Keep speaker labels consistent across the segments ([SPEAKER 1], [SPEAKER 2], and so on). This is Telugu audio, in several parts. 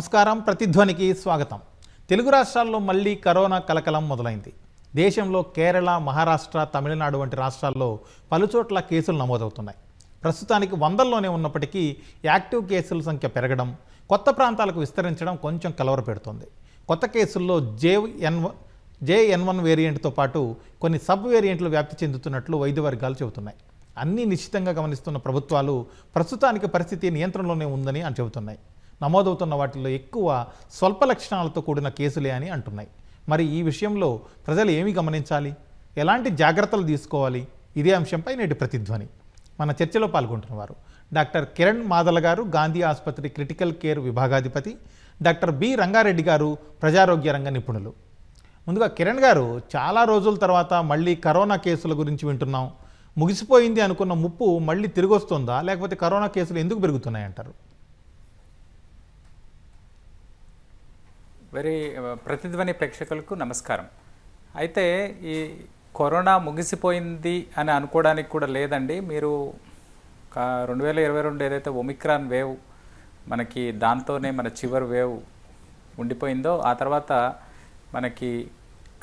[SPEAKER 1] నమస్కారం ప్రతిధ్వనికి స్వాగతం. తెలుగు రాష్ట్రాల్లో మళ్ళీ కరోనా కలకలం మొదలైంది. దేశంలో కేరళ మహారాష్ట్ర తమిళనాడు వంటి రాష్ట్రాల్లో పలుచోట్ల కేసులు నమోదవుతున్నాయి. ప్రస్తుతానికి వందల్లోనే ఉన్నప్పటికీ యాక్టివ్ కేసుల సంఖ్య పెరగడం కొత్త ప్రాంతాలకు విస్తరించడం కొంచెం కలవర పెడుతుంది కొత్త కేసుల్లో జే ఎన్ జేఎన్ వన్ వేరియంట్తో పాటు కొన్ని సబ్ వేరియంట్లు వ్యాప్తి చెందుతున్నట్లు వైద్య వర్గాలు చెబుతున్నాయి. అన్నీ నిశ్చితంగా గమనిస్తున్న ప్రభుత్వాలు ప్రస్తుతానికి పరిస్థితి నియంత్రణలోనే ఉందని అని చెబుతున్నాయి. నమోదవుతున్న వాటిల్లో ఎక్కువ స్వల్ప లక్షణాలతో కూడిన కేసులే అని అంటున్నాయి. మరి ఈ విషయంలో ప్రజలు ఏమి గమనించాలి? ఎలాంటి జాగ్రత్తలు తీసుకోవాలి? ఇదే అంశంపై నేటి ప్రతిధ్వని. మన చర్చలో పాల్గొంటున్నవారు డాక్టర్ కిరణ్ మాదల గారు గాంధీ ఆసుపత్రి క్రిటికల్ కేర్ విభాగాధిపతి డాక్టర్ బి రంగారెడ్డి గారు ప్రజారోగ్య రంగ నిపుణులు. ముందుగా కిరణ్ గారు చాలా రోజుల తర్వాత మళ్ళీ కరోనా కేసుల గురించి వింటున్నాం. ముగిసిపోయింది అనుకున్న ముప్పు మళ్ళీ తిరిగి వస్తుందా లేకపోతే కరోనా కేసులు ఎందుకు పెరుగుతున్నాయి
[SPEAKER 2] వెరీ ప్రతిధ్వని ప్రేక్షకులకు నమస్కారం. అయితే ఈ కరోనా ముగిసిపోయింది అని అనుకోవడానికి కూడా లేదండి. మీరు రెండు వేల ఇరవై రెండు ఏదైతే ఒమిక్రాన్ వేవ్ మనకి దాంతోనే మన చివరి వేవ్ ఉండిపోయిందో ఆ తర్వాత మనకి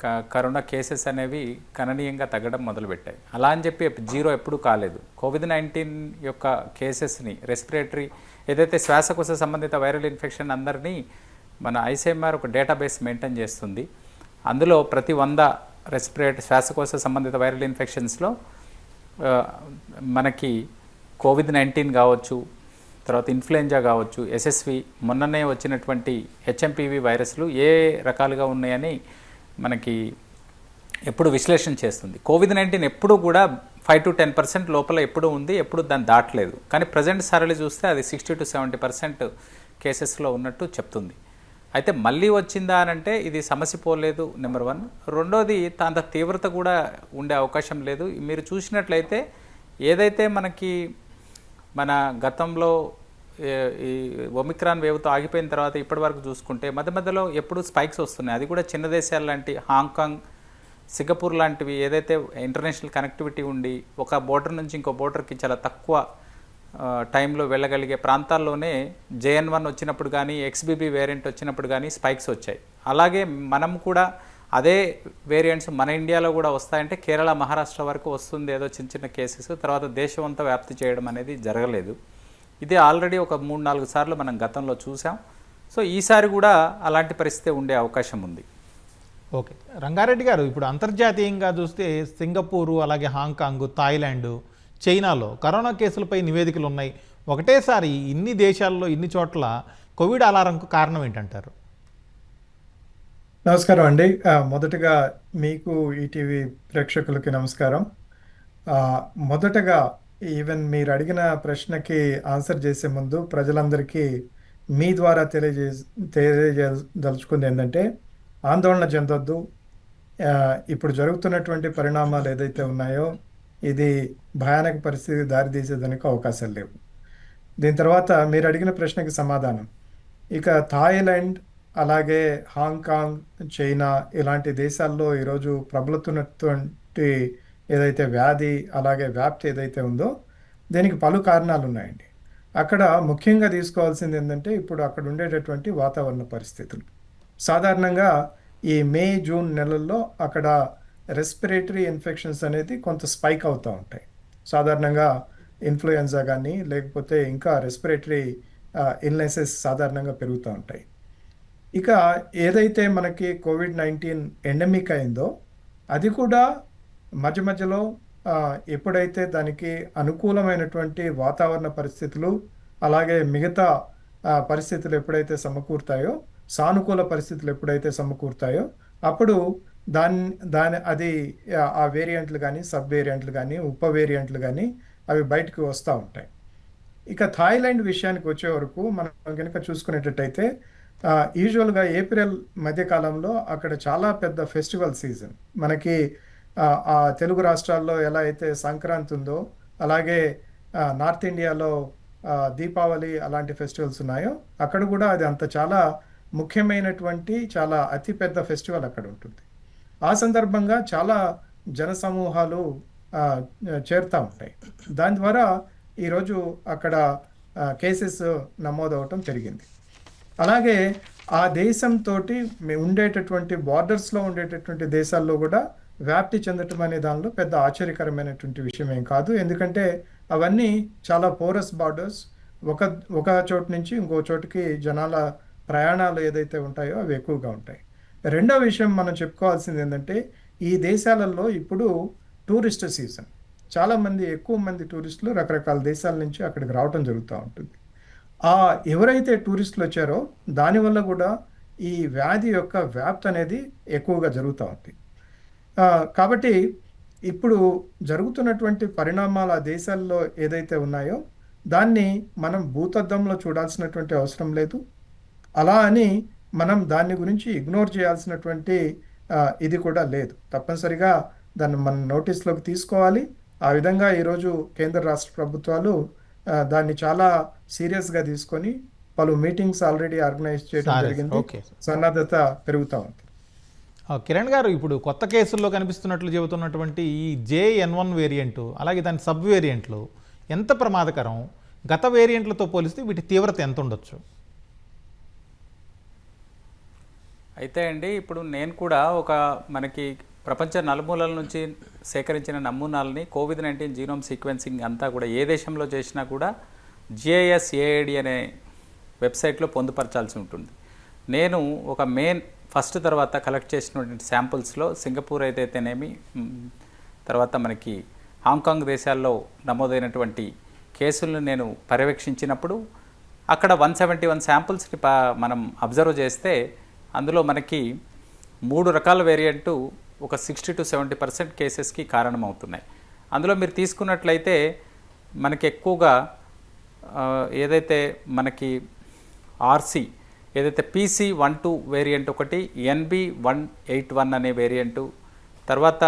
[SPEAKER 2] క- కరోనా కేసెస్ అనేవి గణనీయంగా తగ్గడం మొదలుపెట్టాయి. అలా అని చెప్పి జీరో ఎప్పుడూ కాలేదు. కోవిడ్ నైన్టీన్ యొక్క కేసెస్ని రెస్పిరేటరీ ఏదైతే శ్వాసకోశ సంబంధిత వైరల్ ఇన్ఫెక్షన్ అందరినీ మన ఐసీఎంఆర్ ఒక డేటాబేస్ మెయింటైన్ చేస్తుంది. అందులో ప్రతి వంద రెస్పిరేట్ శ్వాసకోశ సంబంధిత వైరల్ ఇన్ఫెక్షన్స్లో మనకి కోవిడ్ నైన్టీన్ కావచ్చు తర్వాత ఇన్ఫ్లుయెంజా కావచ్చు ఎస్ఎస్వి మొన్ననే వచ్చినటువంటి హెచ్ఎంపివి వైరస్లు ఏ రకాలుగా ఉన్నాయని మనకి ఎప్పుడు విశ్లేషణ చేస్తుంది. కోవిడ్ నైన్టీన్ ఎప్పుడు కూడా ఫైవ్ టు టెన్ పర్సెంట్ లోపల ఎప్పుడు ఉంది ఎప్పుడు దాన్ని దాటలేదు. కానీ ప్రజెంట్ సరళి చూస్తే అది సిక్స్టీ టు సెవెంటీ పర్సెంట్ కేసెస్లో ఉన్నట్టు చెప్తుంది. అయితే మళ్ళీ వచ్చిందా అని అంటే ఇది సమస్య పోలేదు నెంబర్ వన్ రెండోది అంత తీవ్రత కూడా ఉండే అవకాశం లేదు. మీరు చూసినట్లయితే ఏదైతే మనకి మన గతంలో ఈ ఒమిక్రాన్ వేవ్తో ఆగిపోయిన తర్వాత ఇప్పటి వరకు చూసుకుంటే మధ్య మధ్యలో ఎప్పుడు స్పైక్స్ వస్తున్నాయి. అది కూడా చిన్న దేశాలు లాంటి హాంకాంగ్ సింగపూర్ లాంటివి ఏదైతే ఇంటర్నేషనల్ కనెక్టివిటీ ఉండి ఒక బోర్డర్ నుంచి ఇంకో బోర్డర్కి చాలా తక్కువ టైంలో వెళ్ళగలిగే ప్రాంతాల్లోనే జేఎన్ వన్ వచ్చినప్పుడు కానీ ఎక్స్బీబీ వేరియంట్ వచ్చినప్పుడు కానీ స్పైక్స్ వచ్చాయి. అలాగే మనం కూడా అదే వేరియంట్స్ మన ఇండియాలో కూడా వస్తాయంటే కేరళ మహారాష్ట్ర వరకు వస్తుంది ఏదో చిన్న చిన్న కేసెస్ తర్వాత దేశమంతా వ్యాప్తి చేయడం అనేది జరగలేదు. ఇది ఆల్రెడీ ఒక మూడు నాలుగు సార్లు మనం గతంలో చూసాం. సో ఈసారి కూడా అలాంటి పరిస్థితి ఉండే అవకాశం ఉంది.
[SPEAKER 1] ఓకే. రంగారెడ్డి గారు ఇప్పుడు అంతర్జాతీయంగా చూస్తే సింగపూరు అలాగే హాంకాంగ్ థాయిలాండ్ చైనాలో కరోనా కేసులపై నివేదికలు ఉన్నాయి ఒకటేసారి ఇన్ని దేశాల్లో ఇన్ని చోట్ల కోవిడ్ అలారంకు కారణం ఏంటంటారు?
[SPEAKER 3] నమస్కారం అండి. మొదటగా మీకు ఈటీవీ ప్రేక్షకులకి నమస్కారం. మొదటగా ఈవెన్ మీరు అడిగిన ప్రశ్నకి ఆన్సర్ చేసే ముందు ప్రజలందరికీ మీ ద్వారా తెలియజే తెలియజేదలుచుకుంది ఏంటంటే ఆందోళన చెందొద్దు. ఇప్పుడు జరుగుతున్నటువంటి పరిణామాలు ఏదైతే ఉన్నాయో ఇది భయానక పరిస్థితి దారితీసేదానికి అవకాశాలు లేవు. దీని తర్వాత మీరు అడిగిన ప్రశ్నకి సమాధానం. ఇక థాయిలాండ్ అలాగే హాంకాంగ్ చైనా ఇలాంటి దేశాల్లో ఈరోజు ప్రబలుతున్నటువంటి ఏదైతే వ్యాధి అలాగే వ్యాప్తి ఏదైతే ఉందో దీనికి పలు కారణాలు ఉన్నాయండి. అక్కడ ముఖ్యంగా తీసుకోవాల్సింది ఏంటంటే ఇప్పుడు అక్కడ ఉండేటటువంటి వాతావరణ పరిస్థితులు. సాధారణంగా ఈ మే జూన్ నెలల్లో అక్కడ రెస్పిరేటరీ ఇన్ఫెక్షన్స్ అనేది కొంత స్పైక్ అవుతూ ఉంటాయి. సాధారణంగా ఇన్ఫ్లుయెన్జా కానీ లేకపోతే ఇంకా రెస్పిరేటరీ ఇల్నెసెస్ సాధారణంగా పెరుగుతూ ఉంటాయి. ఇక ఏదైతే మనకి కోవిడ్ నైన్టీన్ ఎండమిక్ అయిందో అది కూడా మధ్య మధ్యలో ఎప్పుడైతే దానికి అనుకూలమైనటువంటి వాతావరణ పరిస్థితులు అలాగే మిగతా పరిస్థితులు ఎప్పుడైతే సమకూరుతాయో సానుకూల పరిస్థితులు ఎప్పుడైతే సమకూరుతాయో అప్పుడు దాని దాని అది ఆ- వేరియంట్లు కానీ సబ్ వేరియంట్లు కానీ ఉప వేరియంట్లు కానీ అవి బయటకు వస్తూ ఉంటాయి. ఇక థాయిలాండ్ విషయానికి వచ్చే వరకు మనం కనుక చూసుకునేటట్టయితే యూజువల్గా ఏప్రిల్ మధ్యకాలంలో అక్కడ చాలా పెద్ద ఫెస్టివల్ సీజన్ మనకి ఆ, తెలుగు రాష్ట్రాల్లో ఎలా అయితే సంక్రాంతి ఉందో అలాగే నార్త్ ఇండియాలో దీపావళి అలాంటి ఫెస్టివల్స్ ఉన్నాయో అక్కడ కూడా అది అంత చాలా ముఖ్యమైనటువంటి చాలా అతిపెద్ద ఫెస్టివల్ అక్కడ ఉంటుంది. ఆ సందర్భంగా చాలా జన సమూహాలు చేరుతూ ఉంటాయి. దాని ద్వారా ఈరోజు అక్కడ కేసెస్ నమోదవటం జరిగింది. అలాగే ఆ దేశంతో ఉండేటటువంటి బార్డర్స్లో ఉండేటటువంటి దేశాల్లో కూడా వ్యాప్తి చెందటం అనే దానిలో పెద్ద ఆశ్చర్యకరమైనటువంటి విషయం ఏం కాదు. ఎందుకంటే అవన్నీ చాలా పోరస్ బార్డర్స్. ఒక ఒక చోటు నుంచి ఇంకో చోటుకి జనాల ప్రయాణాలు ఏదైతే ఉంటాయో అవి ఎక్కువగా ఉంటాయి. రెండవ విషయం మనం చెప్పుకోవాల్సింది ఏంటంటే ఈ దేశాలలో ఇప్పుడు టూరిస్ట్ సీజన్. చాలామంది ఎక్కువ మంది టూరిస్టులు రకరకాల దేశాల నుంచి అక్కడికి రావటం జరుగుతూ ఉంటుంది. ఆ ఎవరైతే టూరిస్టులు వచ్చారో దానివల్ల కూడా ఈ వ్యాధి యొక్క వ్యాప్తి అనేది ఎక్కువగా జరుగుతూ ఉంది. కాబట్టి ఇప్పుడు జరుగుతున్నటువంటి పరిణామాలు ఆ దేశాల్లో ఏదైతే ఉన్నాయో దాన్ని మనం భూతద్దంలో చూడాల్సినటువంటి అవసరం లేదు. అలా అని మనం దాని గురించి ఇగ్నోర్ చేయాల్సినటువంటి ఇది కూడా లేదు. తప్పనిసరిగా దాన్ని మనం నోటీస్లోకి తీసుకోవాలి. ఆ విధంగా ఈరోజు కేంద్ర రాష్ట్ర ప్రభుత్వాలు దాన్ని చాలా సీరియస్గా తీసుకొని పలు మీటింగ్స్ ఆల్రెడీ ఆర్గనైజ్ చేయడం జరిగింది. సన్నద్ధత పెరుగుతూ ఉంది.
[SPEAKER 1] ఆ, కిరణ్ గారు ఇప్పుడు కొత్త కేసుల్లో కనిపిస్తున్నట్లు చెబుతున్నటువంటి ఈ జేఎన్ వన్ వేరియంట్ అలాగే దాని సబ్ వేరియంట్లు ఎంత ప్రమాదకరం? గత వేరియంట్లతో పోలిస్తే వీటి తీవ్రత ఎంత ఉండొచ్చు?
[SPEAKER 2] అయితే అండి ఇప్పుడు నేను కూడా ఒక మనకి ప్రపంచ నలుమూలల నుంచి సేకరించిన నమూనాలని కోవిడ్ నైన్టీన్ జీనోమ్ సీక్వెన్సింగ్ అంతా కూడా ఏ దేశంలో చేసినా కూడా జిఐఎస్ ఏఐడి అనే వెబ్సైట్లో పొందుపరచాల్సి ఉంటుంది. నేను ఒక మెయిన్ ఫస్ట్ తర్వాత కలెక్ట్ చేసినటువంటి శాంపుల్స్లో సింగపూర్ ఏదైతేనేమి తర్వాత మనకి హాంకాంగ్ దేశాల్లో నమోదైనటువంటి కేసులను నేను పర్యవేక్షించినప్పుడు అక్కడ వన్ సెవెంటీ వన్ శాంపుల్స్ని మనం అబ్జర్వ్ చేస్తే అందులో మనకి మూడు రకాల వేరియంటు ఒక సిక్స్టీ టు సెవెంటీ పర్సెంట్ కేసెస్కి కారణమవుతున్నాయి. అందులో మీరు తీసుకున్నట్లయితే మనకి ఎక్కువగా ఏదైతే మనకి ఆర్సీ ఏదైతే పీసీ వన్ టూ వేరియంట్ ఒకటి ఎన్బి వన్ ఎయిట్ వన్ అనే వేరియంటు తర్వాత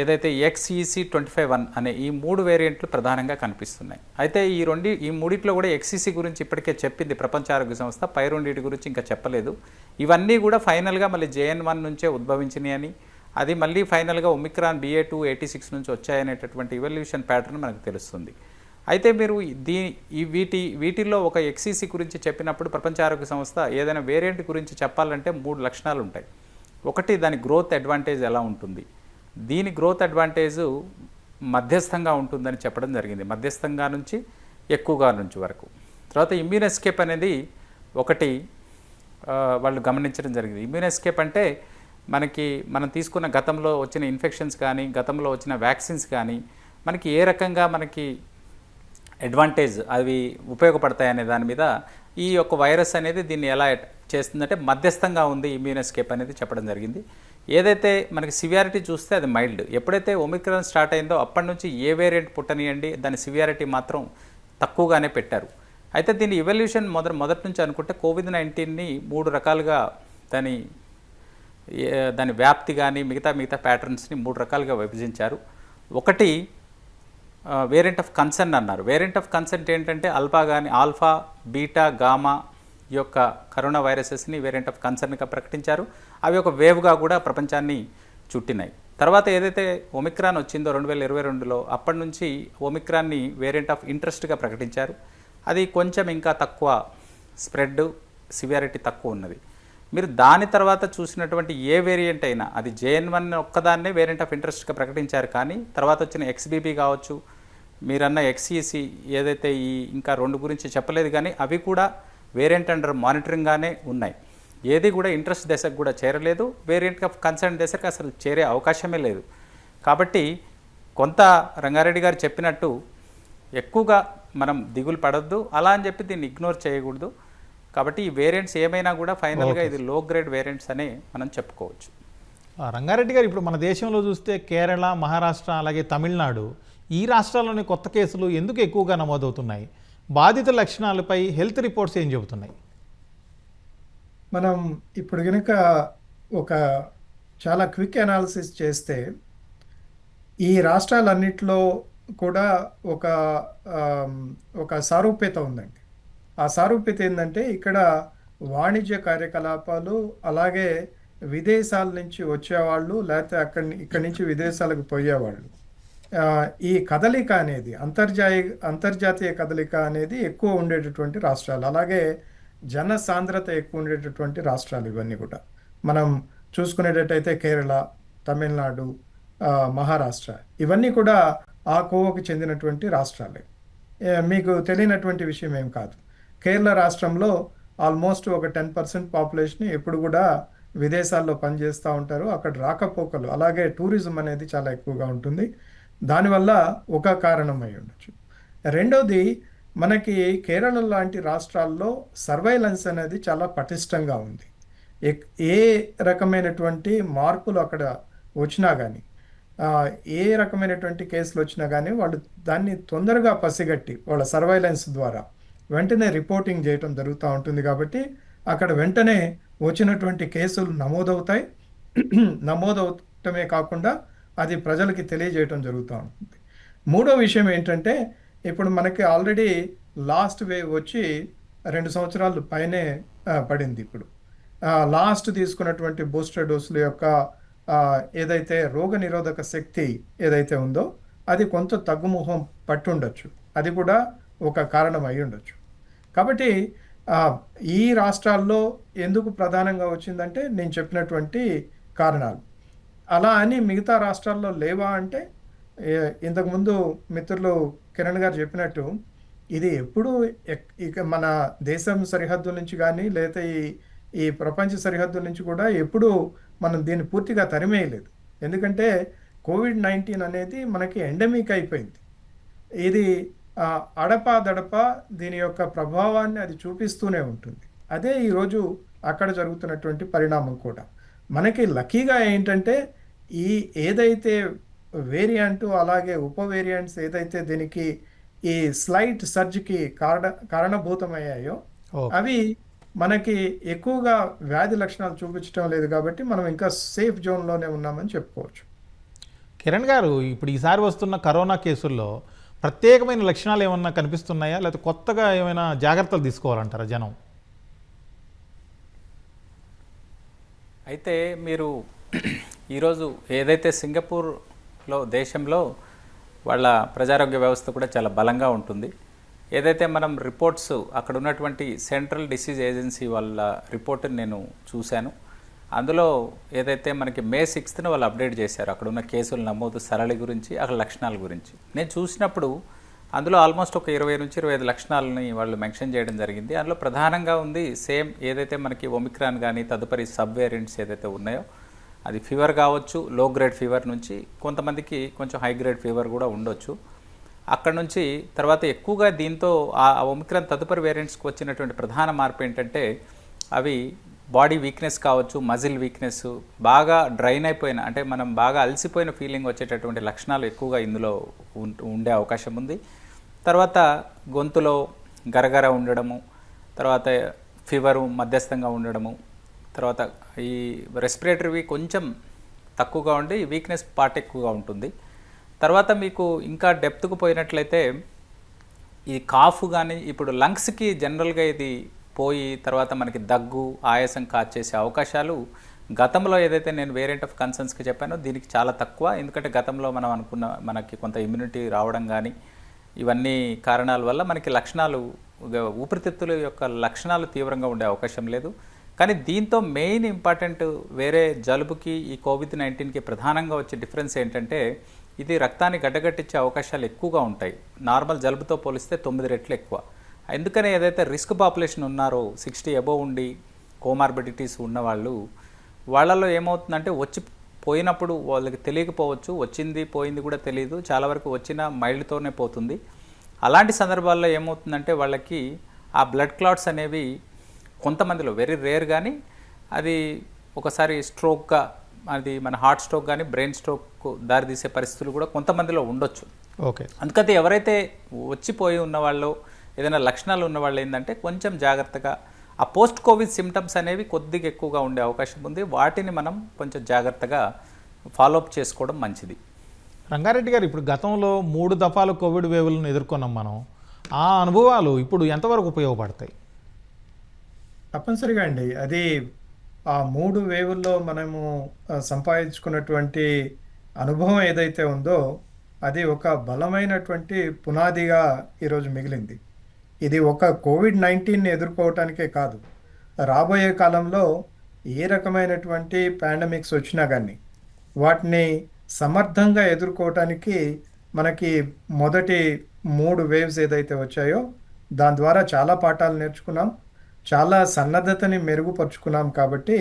[SPEAKER 2] ఏదైతే ఎక్స్ఈసి ట్వంటీ ఫైవ్ వన్ అనే ఈ మూడు వేరియంట్లు ప్రధానంగా కనిపిస్తున్నాయి. అయితే ఈ రెండు ఈ మూడిట్లో కూడా ఎక్స్ఈసి గురించి ఇప్పటికే చెప్పింది ప్రపంచ ఆరోగ్య సంస్థ. పై రెండింటి గురించి ఇంకా చెప్పలేదు. ఇవన్నీ కూడా ఫైనల్గా మళ్ళీ జేఎన్ వన్ నుంచే ఉద్భవించినాయి అని అది మళ్ళీ ఫైనల్గా Omicron BA two eighty six నుంచి వచ్చాయనేటటువంటి ఇవల్యూషన్ ప్యాటర్న్ మనకు తెలుస్తుంది. అయితే మీరు దీ ఈ వీటి వీటిల్లో ఒక ఎక్సీసీ గురించి చెప్పినప్పుడు ప్రపంచ ఆరోగ్య సంస్థ ఏదైనా వేరియంట్ గురించి చెప్పాలంటే మూడు లక్షణాలు ఉంటాయి ఒకటి దాని గ్రోత్ అడ్వాంటేజ్ ఎలా ఉంటుంది? దీని గ్రోత్ అడ్వాంటేజ్ మధ్యస్థంగా ఉంటుందని చెప్పడం జరిగింది. మధ్యస్థంగా నుంచి ఎక్కువగా నుంచి వరకు. తర్వాత ఇమ్యూన్ ఎస్కేప్ అనేది ఒకటి వాళ్ళు గమనించడం జరిగింది. ఇమ్యూన్ ఎస్కేప్ అంటే మనకి మనం తీసుకున్న గతంలో వచ్చిన ఇన్ఫెక్షన్స్ కానీ గతంలో వచ్చిన వ్యాక్సిన్స్ కానీ మనకి ఏ రకంగా మనకి అడ్వాంటేజ్ అవి ఉపయోగపడతాయనే దాని మీద ఈ యొక్క వైరస్ అనేది దీన్ని ఎలా చేస్తుందంటే మధ్యస్థంగా ఉంది ఇమ్యూన్ ఎస్కేప్ అనేది చెప్పడం జరిగింది. ఏదైతే మనకి సివియారిటీ చూస్తే అది మైల్డ్. ఎప్పుడైతే ఒమిక్రాన్ స్టార్ట్ అయిందో అప్పటి నుంచి ఏ వేరియంట్ పుట్టనియండి దాని సివియారిటీ మాత్రం తక్కువగానే పెట్టారు. అయితే దీని ఇవల్యూషన్ మొదటి మొదటి నుంచి అనుకుంటే కోవిడ్ నైన్టీన్ని మూడు రకాలుగా దాని దాని వ్యాప్తి కానీ మిగతా మిగతా ప్యాటర్న్స్ని మూడు రకాలుగా విభజించారు. ఒకటి వేరియంట్ ఆఫ్ కన్సర్న్ అన్నారు. వేరియంట్ ఆఫ్ కన్సర్న్ ఏంటంటే అల్ఫా కానీ ఆల్ఫా బీటా గామా ఈ యొక్క కరోనా వైరసెస్ని వేరియంట్ ఆఫ్ కన్సర్న్గా ప్రకటించారు. అవి ఒక వేవ్గా కూడా ప్రపంచాన్ని చుట్టినాయి. తర్వాత ఏదైతే ఒమిక్రాన్ వచ్చిందో రెండు వేల ఇరవై రెండులో అప్పటి నుంచి ఒమిక్రాన్ని వేరియంట్ ఆఫ్ ఇంట్రెస్ట్గా ప్రకటించారు. అది కొంచెం ఇంకా తక్కువ స్ప్రెడ్ సివియారిటీ తక్కువ ఉన్నది. మీరు దాని తర్వాత చూసినటువంటి ఏ వేరియంట్ అయినా అది జేఎన్ వన్ ఒక్కదాన్నే వేరియంట్ ఆఫ్ ఇంట్రెస్ట్గా ప్రకటించారు కానీ తర్వాత వచ్చిన ఎక్స్బీబీ కావచ్చు మీరన్న ఎక్స్ఈసి ఏదైతే ఈ ఇంకా రెండు గురించి చెప్పలేదు కానీ అవి కూడా వేరియంట్ అండర్ మానిటరింగ్గానే ఉన్నాయి. ఏది కూడా ఇంట్రెస్ట్ దశకు కూడా చేరలేదు. వేరియంట్ ఆఫ్ కన్సర్న్ దశకు అసలు చేరే అవకాశమే లేదు. కాబట్టి కొంత రంగారెడ్డి గారు చెప్పినట్టు ఎక్కువగా మనం దిగులు పడొద్దు. అలా అని చెప్పి దీన్ని ఇగ్నోర్ చేయకూడదు. కాబట్టి ఈ వేరియంట్స్ ఏమైనా కూడా ఫైనల్గా ఇది లో గ్రేడ్ వేరియంట్స్ అనే మనం చెప్పుకోవచ్చు.
[SPEAKER 1] రంగారెడ్డి గారు ఇప్పుడు మన దేశంలో చూస్తే కేరళ మహారాష్ట్ర అలాగే తమిళనాడు ఈ రాష్ట్రాల్లోని కొత్త కేసులు ఎందుకు ఎక్కువగా నమోదవుతున్నాయి? బాధిత లక్షణాలపై హెల్త్ రిపోర్ట్స్ ఏం చెబుతున్నాయి?
[SPEAKER 3] మనం ఇప్పుడు కనుక ఒక చాలా క్విక్ అనాలిసిస్ చేస్తే ఈ రాష్ట్రాలన్నింటిలో కూడా ఒక ఒక సారూప్యత ఉందండి. ఆ సారూప్యత ఏంటంటే ఇక్కడ వాణిజ్య కార్యకలాపాలు అలాగే విదేశాల నుంచి వచ్చేవాళ్ళు లేకపోతే అక్కడి ఇక్కడి నుంచి విదేశాలకు పోయేవాళ్ళు. ఈ కదలిక అనేది అంతర్జాతీయ అంతర్జాతీయ కదలిక అనేది ఎక్కువ ఉండేటటువంటి రాష్ట్రాలు. అలాగే జన సాంద్రత ఎక్కువ ఉండేటటువంటి రాష్ట్రాలు ఇవన్నీ కూడా. మనం చూసుకునేటట్టయితే కేరళ తమిళనాడు మహారాష్ట్ర ఇవన్నీ కూడా ఆ కోవకు చెందినటువంటి రాష్ట్రాలే. మీకు తెలియనటువంటి విషయం ఏం కాదు. కేరళ రాష్ట్రంలో ఆల్మోస్ట్ ఒక టెన్ పర్సెంట్ పాపులేషన్ ఎప్పుడు కూడా విదేశాల్లో పనిచేస్తూ ఉంటారు. అక్కడ రాకపోకలు అలాగే టూరిజం అనేది చాలా ఎక్కువగా ఉంటుంది. దానివల్ల ఒక కారణం ఉండొచ్చు. రెండోది మనకి కేరళ లాంటి రాష్ట్రాల్లో సర్వైలెన్స్ అనేది చాలా పటిష్టంగా ఉంది. ఏ రకమైనటువంటి మార్పులు అక్కడ వచ్చినా కానీ ఏ రకమైనటువంటి కేసులు వచ్చినా కానీ వాళ్ళు దాన్ని తొందరగా పసిగట్టి వాళ్ళ సర్వైలెన్స్ ద్వారా వెంటనే రిపోర్టింగ్ చేయటం జరుగుతూ ఉంటుంది కాబట్టి అక్కడ వెంటనే వచ్చినటువంటి కేసులు నమోదవుతాయి. నమోదవటమే కాకుండా అది ప్రజలకి తెలియజేయటం జరుగుతూ ఉంటుంది. మూడో విషయం ఏంటంటే ఇప్పుడు మనకి ఆల్రెడీ లాస్ట్ వేవ్ వచ్చి రెండు సంవత్సరాలు పైనే పడింది ఇప్పుడు. లాస్ట్ తీసుకున్నటువంటి బూస్టర్ డోసుల యొక్క ఏదైతే రోగ నిరోధక శక్తి ఏదైతే ఉందో అది కొంత తగ్గుముఖం పట్టుండొచ్చు. అది కూడా ఒక కారణం అయి ఉండొచ్చు కాబట్టి ఈ రాష్ట్రాల్లో ఎందుకు ప్రధానంగా వచ్చిందంటే నేను చెప్పినటువంటి కారణాలు. అలా అని మిగతా రాష్ట్రాల్లో లేవా అంటే ఇంతకుముందు మిత్రులు కిరణ్ గారు చెప్పినట్టు ఇది ఎప్పుడు ఇక మన దేశం సరిహద్దు నుంచి కానీ లేదా ఈ ఈ ప్రపంచ సరిహద్దు నుంచి కూడా ఎప్పుడు మనం దీన్ని పూర్తిగా తరిమేయలేదు. ఎందుకంటే కోవిడ్ నైన్టీన్ అనేది మనకి ఎండమిక్ అయిపోయింది. ఇది అడపా దడప దీని యొక్క ప్రభావాన్ని అది చూపిస్తూనే ఉంటుంది. అదే ఈరోజు అక్కడ జరుగుతున్నటువంటి పరిణామం కూడా. మనకి లక్కీగా ఏంటంటే ఈ ఏదైతే వేరియంట్ అలాగే ఉప వేరియంట్స్ ఏదైతే దీనికి ఈ స్లైట్ సర్జ్కి కారణ కారణభూతమయ్యాయో
[SPEAKER 1] ఓ.
[SPEAKER 3] అవి మనకి ఎక్కువగా వ్యాధి లక్షణాలు చూపించడం లేదు కాబట్టి మనం ఇంకా సేఫ్ జోన్లోనే ఉన్నామని చెప్పుకోవచ్చు.
[SPEAKER 1] కిరణ్ గారు ఇప్పుడు ఈసారి వస్తున్న కరోనా కేసుల్లో ప్రత్యేకమైన లక్షణాలు ఏమన్నా కనిపిస్తున్నాయా? లేకపోతే కొత్తగా ఏమైనా జాగ్రత్తలు తీసుకోవాలంటారా జనం?
[SPEAKER 2] అయితే మీరు ఈరోజు ఏదైతే సింగపూర్లో దేశంలో వాళ్ళ ప్రజారోగ్య వ్యవస్థ కూడా చాలా బలంగా ఉంటుంది ఏదైతే మనం రిపోర్ట్స్ అక్కడ ఉన్నటువంటి సెంట్రల్ డిసీజ్ ఏజెన్సీ వాళ్ళ రిపోర్ట్ని నేను చూశాను అందులో ఏదైతే మనకి మే సిక్స్త్న వాళ్ళు అప్డేట్ చేశారు అక్కడ ఉన్న కేసుల నమోదు సరళి గురించి అక్కడ లక్షణాల గురించి. నేను చూసినప్పుడు అందులో ఆల్మోస్ట్ ఒక ఇరవై నుంచి ఇరవై ఐదు లక్షణాలని వాళ్ళు మెన్షన్ చేయడం జరిగింది. అందులో ప్రధానంగా ఉంది సేమ్ ఏదైతే మనకి ఒమిక్రాన్ కానీ తదుపరి సబ్ వేరియంట్స్ ఏదైతే ఉన్నాయో అది ఫీవర్ కావచ్చు లో గ్రేడ్ ఫీవర్ నుంచి కొంతమందికి కొంచెం హై గ్రేడ్ ఫీవర్ కూడా ఉండొచ్చు. అక్కడ నుంచి తర్వాత ఎక్కువగా దీంతో ఆ ఒమిక్రాన్ తదుపరి వేరియంట్స్కి వచ్చినటువంటి ప్రధాన మార్పు ఏంటంటే అవి బాడీ వీక్నెస్ కావచ్చు మజిల్ వీక్నెస్ బాగా డ్రైన్ అయిపోయిన అంటే మనం బాగా అలసిపోయిన ఫీలింగ్ వచ్చేటటువంటి లక్షణాలు ఎక్కువగా ఇందులో ఉం- ఉండే అవకాశం ఉంది. తర్వాత గొంతులో గరగర ఉండడము తర్వాత ఫీవరు మధ్యస్థంగా ఉండడము తర్వాత ఈ రెస్పిరేటరీవి కొంచెం తక్కువగా ఉండి వీక్నెస్ పార్ట్ ఎక్కువగా ఉంటుంది. తర్వాత మీకు ఇంకా డెప్త్కు పోయినట్లయితే ఈ కాఫ్ కానీ ఇప్పుడు లంగ్స్కి జనరల్గా ఇది పోయి తర్వాత మనకి దగ్గు ఆయాసం కాచేసే అవకాశాలు గతంలో ఏదైతే నేను వేరియంట్ ఆఫ్ కన్సర్న్స్కి చెప్పానో దీనికి చాలా తక్కువ. ఎందుకంటే గతంలో మనం అనుకున్న మనకి కొంత ఇమ్యూనిటీ రావడం కానీ ఇవన్నీ కారణాల వల్ల మనకి లక్షణాలు ఊపిరితిత్తుల యొక్క లక్షణాలు తీవ్రంగా ఉండే అవకాశం లేదు. కానీ దీంతో మెయిన్ ఇంపార్టెంట్ వేరే జలుబుకి ఈ కోవిడ్ నైన్టీన్కి ప్రధానంగా వచ్చే డిఫరెన్స్ ఏంటంటే ఇది రక్తాన్ని గడ్డగట్టించే అవకాశాలు ఎక్కువగా ఉంటాయి. నార్మల్ జలుబుతో పోలిస్తే తొమ్మిది రెట్లు ఎక్కువ. ఎందుకని ఏదైతే రిస్క్ పాపులేషన్ ఉన్నారో సిక్స్టీ అబోవ్ ఉండి కోమార్బిడిటీస్ ఉన్నవాళ్ళు వాళ్ళలో ఏమవుతుందంటే వచ్చి పోయినప్పుడు వాళ్ళకి తెలియకపోవచ్చు వచ్చింది పోయింది కూడా తెలియదు చాలా వరకు వచ్చిన మైల్డ్తోనే పోతుంది. అలాంటి సందర్భాల్లో ఏమవుతుందంటే వాళ్ళకి ఆ బ్లడ్ క్లాట్స్ అనేవి కొంతమందిలో వెరీ రేర్ కానీ అది ఒకసారి స్ట్రోక్గా అది మన హార్ట్ స్ట్రోక్ కానీ బ్రెయిన్ స్ట్రోక్ దారితీసే పరిస్థితులు కూడా కొంతమందిలో ఉండొచ్చు.
[SPEAKER 1] ఓకే.
[SPEAKER 2] అందుకని ఎవరైతే వచ్చిపోయి ఉన్న వాళ్ళు ఏదైనా లక్షణాలు ఉన్న వాళ్ళు ఏంటంటే కొంచెం జాగ్రత్తగా ఆ పోస్ట్ కోవిడ్ సిమ్టమ్స్ అనేవి కొద్దిగా ఎక్కువగా ఉండే అవకాశం ఉంది. వాటిని మనం కొంచెం జాగ్రత్తగా ఫాలోఅప్ చేసుకోవడం మంచిది.
[SPEAKER 1] రంగారెడ్డి గారు ఇప్పుడు గతంలో మూడు దఫాలు కోవిడ్ వేవులను ఎదుర్కొన్నాం మనం. ఆ అనుభవాలు ఇప్పుడు ఎంతవరకు ఉపయోగపడతాయి?
[SPEAKER 3] తప్పనిసరిగా అండి. అది ఆ మూడు వేవుల్లో మనము సంపాదించుకున్నటువంటి అనుభవం ఏదైతే ఉందో అది ఒక బలమైనటువంటి పునాదిగా ఈరోజు మిగిలింది. ఇది ఒక కోవిడ్ నైన్టీన్ని ఎదుర్కోవటానికే కాదు. రాబోయే కాలంలో ఏ రకమైనటువంటి పాండమిక్స్ వచ్చినా కానీ వాటిని సమర్థంగా ఎదుర్కోవటానికి మనకి మొదటి మూడు వేవ్స్ ఏదైతే వచ్చాయో దాని ద్వారా చాలా పాఠాలు నేర్చుకున్నాం. చాలా సన్నద్ధతని మెరుగుపరుచుకున్నాం కాబట్టి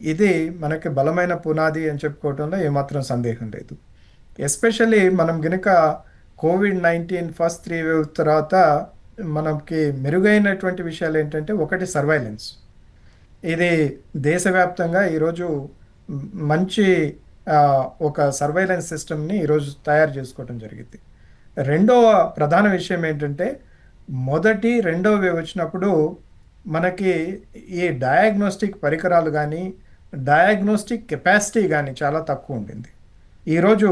[SPEAKER 3] ఇది మనకి బలమైన పునాది అని చెప్పుకోవటంలో ఏమాత్రం సందేహం లేదు. ఎస్పెషల్లీ మనం గనుక COVID nineteen first three wave తర్వాత మనకి మెరుగైనటువంటి విషయాలు ఏంటంటే ఒకటి సర్వైలెన్స్. ఇది దేశవ్యాప్తంగా ఈరోజు మంచి ఒక సర్వైలెన్స్ సిస్టమ్ని ఈరోజు తయారు చేసుకోవడం జరిగింది. రెండవ ప్రధాన విషయం ఏంటంటే మొదటి రెండవ వేవ్ వచ్చినప్పుడు మనకి ఈ డయాగ్నోస్టిక్ పరికరాలు కానీ డయాగ్నోస్టిక్ కెపాసిటీ కానీ చాలా తక్కువ ఉండింది. ఈరోజు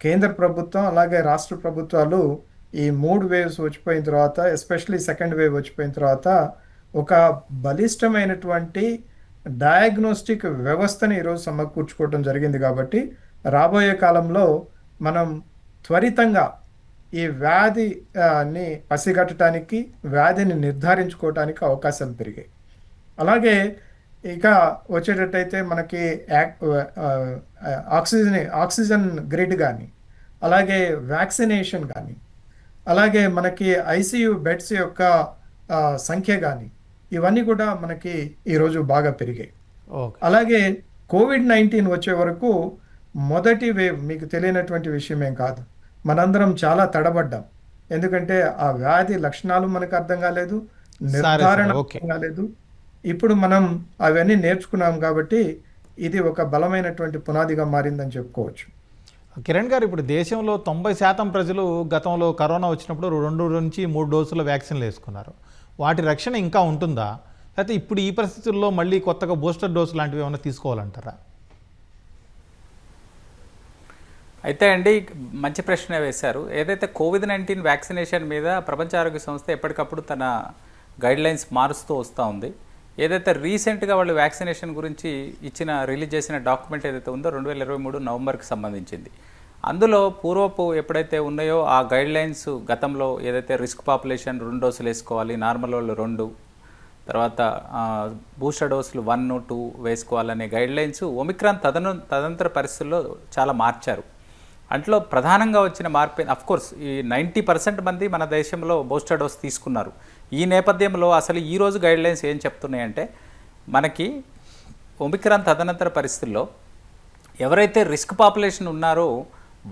[SPEAKER 3] కేంద్ర ప్రభుత్వం అలాగే రాష్ట్ర ప్రభుత్వాలు ఈ మూడు వేవ్స్ వచ్చిపోయిన తర్వాత ఎస్పెషలీ సెకండ్ వేవ్ వచ్చిపోయిన తర్వాత ఒక బలిష్టమైనటువంటి డయాగ్నోస్టిక్ వ్యవస్థని ఈరోజు సమకూర్చుకోవడం జరిగింది కాబట్టి రాబోయే కాలంలో మనం త్వరితంగా ఈ వ్యాధి ఆ, ని పసిగట్టడానికి వ్యాధిని నిర్ధారించుకోవడానికి అవకాశాలు పెరిగాయి. అలాగే ఇక వచ్చేటట్టయితే మనకి ఆక్సిజన్ ఆక్సిజన్ గ్రిడ్ కానీ అలాగే వ్యాక్సినేషన్ కానీ అలాగే మనకి ఐసీయూ బెడ్స్ యొక్క సంఖ్య కానీ ఇవన్నీ కూడా మనకి ఈరోజు బాగా పెరిగాయి. అలాగే కోవిడ్ నైన్టీన్ వచ్చే వరకు మొదటి వేవ్ మీకు తెలియనటువంటి విషయం ఏం కాదు. మనందరం చాలా తడబడ్డాం. ఎందుకంటే ఆ వ్యాధి లక్షణాలు మనకు అర్థం కాలేదు నిర్ధారణ కాలేదు. ఇప్పుడు మనం అవన్నీ నేర్చుకున్నాం కాబట్టి ఇది ఒక బలమైనటువంటి పునాదిగా మారిందని చెప్పుకోవచ్చు.
[SPEAKER 1] కిరణ్ గారు ఇప్పుడు దేశంలో తొంభై శాతం ప్రజలు గతంలో కరోనా వచ్చినప్పుడు రెండు నుంచి మూడు డోసుల వ్యాక్సిన్లు వేసుకున్నారు. వాటి రక్షణ ఇంకా ఉంటుందా? లేకపోతే ఇప్పుడు ఈ పరిస్థితుల్లో మళ్ళీ కొత్తగా బూస్టర్ డోసు లాంటివి ఏమైనా తీసుకోవాలంటారా?
[SPEAKER 2] అయితే అండి మంచి ప్రశ్న వేశారు. ఏదైతే కోవిడ్ నైన్టీన్ వ్యాక్సినేషన్ మీద ప్రపంచ ఆరోగ్య సంస్థ ఎప్పటికప్పుడు తన గైడ్లైన్స్ మారుస్తూ వస్తూ ఉంది ఏదైతే రీసెంట్గా వాళ్ళు వ్యాక్సినేషన్ గురించి ఇచ్చిన రిలీజ్ చేసిన డాక్యుమెంట్ ఏదైతే ఉందో రెండు వేల ఇరవై మూడు నవంబర్కి సంబంధించింది. అందులో పూర్వపు ఎప్పుడైతే ఉన్నాయో ఆ గైడ్లైన్స్ గతంలో ఏదైతే రిస్క్ పాపులేషన్ రెండు డోసులు వేసుకోవాలి నార్మల్ వాళ్ళు రెండు తర్వాత బూస్టర్ డోసులు వన్ టూ వేసుకోవాలనే గైడ్లైన్స్ ఒమిక్రాన్ తదను తదంతర పరిస్థితుల్లో చాలా మార్చారు. అంట్లో ప్రధానంగా వచ్చిన మార్పు అఫ్కోర్స్ ఈ నైంటీ పర్సెంట్ మంది మన దేశంలో బూస్టర్ డోస్ తీసుకున్నారు. ఈ నేపథ్యంలో అసలు ఈ రోజు గైడ్ లైన్స్ ఏం చెప్తున్నాయంటే మనకి ఒమిక్రాన్ తదనంతర పరిస్థితుల్లో ఎవరైతే రిస్క్ పాపులేషన్ ఉన్నారో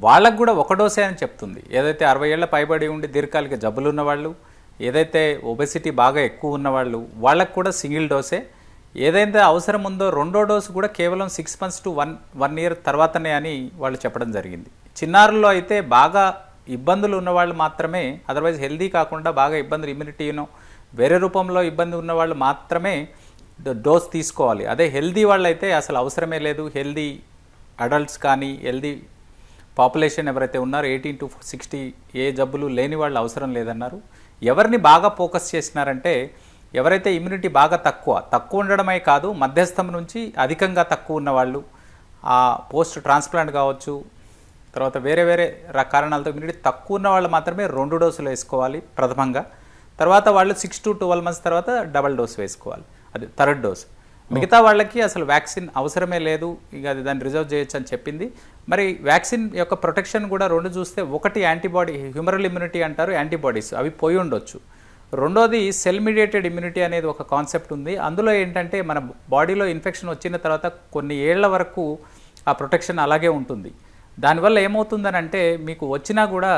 [SPEAKER 2] వాళ్ళకు కూడా ఒక డోసే అని చెప్తుంది. ఏదైతే అరవై ఏళ్ళ పైబడి ఉండి దీర్ఘకాలిక జబ్బులు ఉన్నవాళ్ళు ఏదైతే ఒబెసిటీ బాగా ఎక్కువ ఉన్నవాళ్ళు వాళ్ళకు కూడా సింగిల్ డోసే. ఏదైతే అవసరం ఉందో రెండో డోసు కూడా కేవలం six months to one one year తర్వాతనే అని వాళ్ళు చెప్పడం జరిగింది. చిన్నారుల్లో అయితే బాగా ఇబ్బందులు ఉన్నవాళ్ళు మాత్రమే అదర్వైజ్ హెల్దీ కాకుండా బాగా ఇబ్బందులు ఇమ్యూనిటీను వేరే రూపంలో ఇబ్బంది ఉన్నవాళ్ళు మాత్రమే డోస్ తీసుకోవాలి. అదే హెల్దీ వాళ్ళైతే అసలు అవసరమే లేదు. హెల్దీ అడల్ట్స్ కానీ హెల్దీ పాపులేషన్ ఎవరైతే ఉన్నారో ఎయిటీన్ టు సిక్స్టీ ఏ జబ్బులు లేని వాళ్ళు అవసరం లేదన్నారు. ఎవరిని బాగా ఫోకస్ చేసినారంటే ఎవరైతే ఇమ్యూనిటీ బాగా తక్కువ తక్కువ ఉండడమే కాదు మధ్యస్థం నుంచి అధికంగా తక్కువ ఉన్న వాళ్ళు ఆ పోస్ట్ ట్రాన్స్ప్లాంట్ కావచ్చు తర్వాత వేరే వేరే కారణాలతో ఇమ్యూనిటీ తక్కువ ఉన్న వాళ్ళు మాత్రమే రెండు డోసులు వేసుకోవాలి ప్రథమంగా. తర్వాత వాళ్ళు సిక్స్ టు ట్వెల్వ్ మంత్స్ తర్వాత డబల్ డోస్ వేసుకోవాలి. అది థర్డ్ డోస్ మిగతా వాళ్ళకి అసలు వ్యాక్సిన్ అవసరమే లేదు. ఇక అది దాన్ని రిజర్వ్ చేయొచ్చు అని చెప్పింది. మరి వ్యాక్సిన్ యొక్క ప్రొటెక్షన్ కూడా రెండు చూస్తే ఒకటి యాంటీబాడీ హ్యూమరల్ ఇమ్యూనిటీ అంటారు యాంటీబాడీస్. అవి పోయి ఉండొచ్చు. రెండోది సెల్ మీడియేటెడ్ ఇమ్యూనిటీ అనేది ఒక కాన్సెప్ట్ ఉంది. అందులో ఏంటంటే మన బాడీలో ఇన్ఫెక్షన్ వచ్చిన తర్వాత కొన్ని ఏళ్ళ వరకు ఆ ప్రొటెక్షన్ అలాగే ఉంటుంది. దానివల్ల ఏమవుతుందని అంటే మీకు వచ్చినా కూడా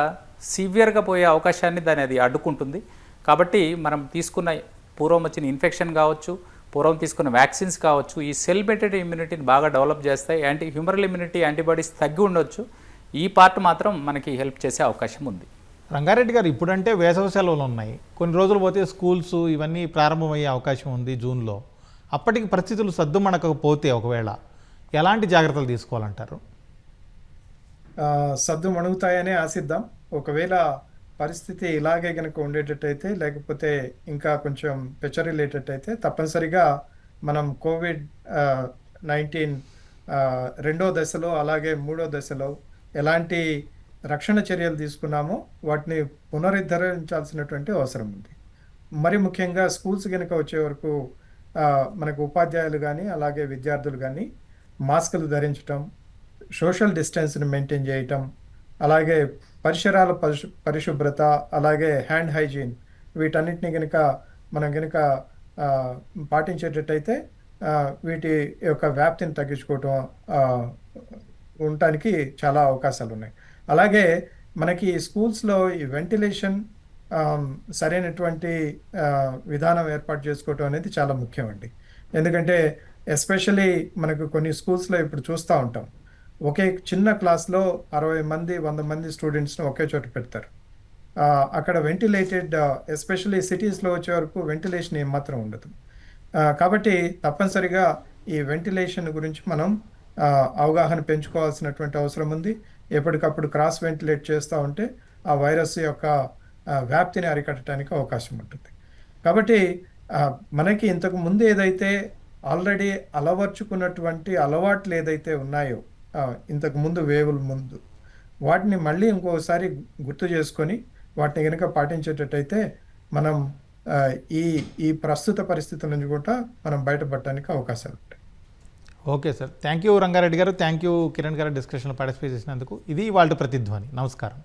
[SPEAKER 2] సివియర్గా పోయే అవకాశాన్ని దాన్ని అది అడ్డుకుంటుంది. కాబట్టి మనం తీసుకున్న పూర్వం వచ్చిన ఇన్ఫెక్షన్ కావచ్చు పూర్వం తీసుకున్న వ్యాక్సిన్స్ కావచ్చు ఈ సెల్ బెటెడ్ ఇమ్యూనిటీని బాగా డెవలప్ చేస్తాయి. యాంటీ హ్యూమరల్ ఇమ్యూనిటీ యాంటీబాడీస్ తగ్గి ఉండొచ్చు. ఈ పార్ట్ మాత్రం మనకి హెల్ప్ చేసే అవకాశం ఉంది.
[SPEAKER 1] రంగారెడ్డి గారు ఇప్పుడంటే వేసవి సెలవులు ఉన్నాయి. కొన్ని రోజులు పోతే స్కూల్స్ ఇవన్నీ ప్రారంభమయ్యే అవకాశం ఉంది జూన్లో. అప్పటికి పరిస్థితులు సద్దుమణకపోతే ఒకవేళ ఎలాంటి జాగ్రత్తలు తీసుకోవాలంటారు?
[SPEAKER 3] సద్దు మణుగుతాయనే ఆశిద్దాం. ఒకవేళ పరిస్థితి ఇలాగే కనుక ఉండేటట్టయితే లేకపోతే ఇంకా కొంచెం పెచ్చరిల్లేటట్టయితే తప్పనిసరిగా మనం కోవిడ్ నైన్టీన్ రెండో దశలో అలాగే మూడో దశలో ఎలాంటి రక్షణ చర్యలు తీసుకున్నామో వాటిని పునరుద్ధరించాల్సినటువంటి అవసరం ఉంది. మరి ముఖ్యంగా స్కూల్స్ కనుక వచ్చే వరకు మనకు ఉపాధ్యాయులు కానీ అలాగే విద్యార్థులు కానీ మాస్కులు ధరించటం సోషల్ డిస్టెన్స్ని మెయింటైన్ చేయటం అలాగే పరిసరాల పరిశు పరిశుభ్రత అలాగే హ్యాండ్ హైజీన్ వీటన్నిటిని కనుక మనం కనుక పాటించేటట్టయితే వీటి యొక్క వ్యాప్తిని తగ్గించుకోవటం ఉండటానికి చాలా అవకాశాలు ఉన్నాయి అలాగే మనకి స్కూల్స్లో ఈ వెంటిలేషన్ సరైనటువంటి విధానం ఏర్పాటు చేసుకోవటం అనేది చాలా ముఖ్యం అండి ఎందుకంటే ఎస్పెషలీ మనకు కొన్ని స్కూల్స్లో ఇప్పుడు చూస్తూ ఉంటాం. ఒకే చిన్న క్లాస్లో అరవై మంది వంద మంది స్టూడెంట్స్ని ఒకే చోట పెడతారు. అక్కడ వెంటిలేటెడ్ ఎస్పెషల్లీ సిటీస్లో వచ్చే వరకు వెంటిలేషన్ ఏమాత్రం ఉండదు. కాబట్టి తప్పనిసరిగా ఈ వెంటిలేషన్ గురించి మనం అవగాహన పెంచుకోవాల్సినటువంటి అవసరం ఉంది. ఎప్పటికప్పుడు క్రాస్ వెంటిలేట్ చేస్తూ ఉంటే ఆ వైరస్ యొక్క వ్యాప్తిని అరికట్టడానికి అవకాశం ఉంటుంది. కాబట్టి మనకి ఇంతకు ముందు ఏదైతే ఆల్రెడీ అలవర్చుకున్నటువంటి అలవాట్లు ఏదైతే ఉన్నాయో ఇంతకు ముందు వేవుల ముందు. వాటిని మళ్ళీ ఇంకోసారి గుర్తు చేసుకొని వాటిని కనుక పాటించేటట్టయితే మనం ఈ ఈ ప్రస్తుత పరిస్థితుల నుంచి కూడా మనం బయటపడటానికి అవకాశాలు ఉంటాయి.
[SPEAKER 1] Okay sir. Thank you Rangareddy గారు. థ్యాంక్ యూ కిరణ్ గారు డిస్కషన్లో పార్టిసిపేట్ చేసినందుకు. ఇది వాళ్ళ ప్రతిధ్వని. నమస్కారం.